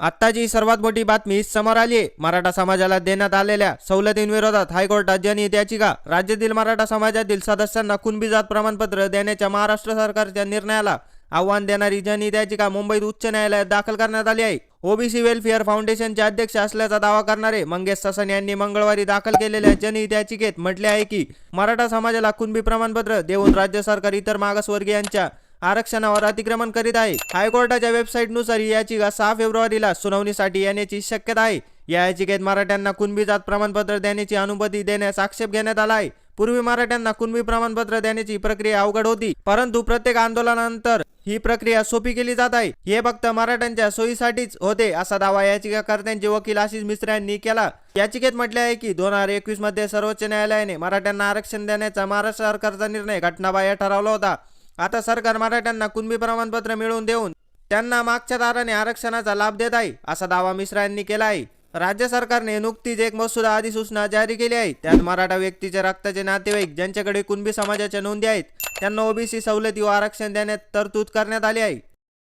आत्ताची सर्वात मोठी बातमी समोर आली आहे मराठा समाजाला देण्यात आलेल्या सवलतींविरोधात हायकोर्टात जनहित याचिका. राज्यातील मराठा समाजातील सदस्यांना कुणबी जात प्रमाणपत्र देण्याच्या महाराष्ट्र सरकारच्या निर्णयाला आव्हान देणारी जनहित याचिका मुंबईत उच्च न्यायालयात दाखल करण्यात आली आहे. ओबीसी वेलफेअर फाउंडेशनचे अध्यक्ष असल्याचा दावा करणारे मंगेश ससन यांनी मंगळवारी दाखल केलेल्या जनहित याचिकेत म्हटले आहे की मराठा समाजाला कुणबी प्रमाणपत्र देऊन राज्य सरकार इतर मागासवर्गीयांच्या आरक्षणावर अतिक्रमण करीत आहे. हायकोर्टाच्या वेबसाईटनुसार ही याचिका सहा फेब्रुवारीला सुनावणीसाठी येण्याची शक्यता आहे. या याचिकेत मराठ्यांना कुणबी जात प्रमाणपत्र देण्याची अनुमती देण्यास आक्षेप घेण्यात आला आहे. पूर्वी मराठ्यांना कुणबी प्रमाणपत्र देण्याची प्रक्रिया अवघड होती परंतु प्रत्येक आंदोलनानंतर ही प्रक्रिया सोपी केली जात आहे. हे फक्त मराठ्यांच्या सोयीसाठीच होते असा दावा याचिकाकर्त्यांचे वकील आशिष मिश्रा यांनी केला. याचिकेत म्हटले आहे की दोन हजार एकवीसमध्ये सर्वोच्च न्यायालयाने मराठ्यांना आरक्षण देण्याचा महाराष्ट्र सरकारचा निर्णय घटनाबाह्य ठरवला होता. आता सरकार मराठ्यांना कुणबी प्रमाणपत्र मिळवून देऊन त्यांना मागच्या दाराने आरक्षणाचा लाभ देत आहे असा दावा मिश्रा यांनी केला आहे. राज्य सरकारने नुकतीच एक मसुदा अधिसूचना जारी केली आहे. त्यात मराठा व्यक्तीचे रक्ताचे नातेवाईक ज्यांच्याकडे कुणबी समाजाच्या नोंदी आहेत त्यांना ओबीसी सवलती व आरक्षण देण्यात तरतूद करण्यात आली आहे.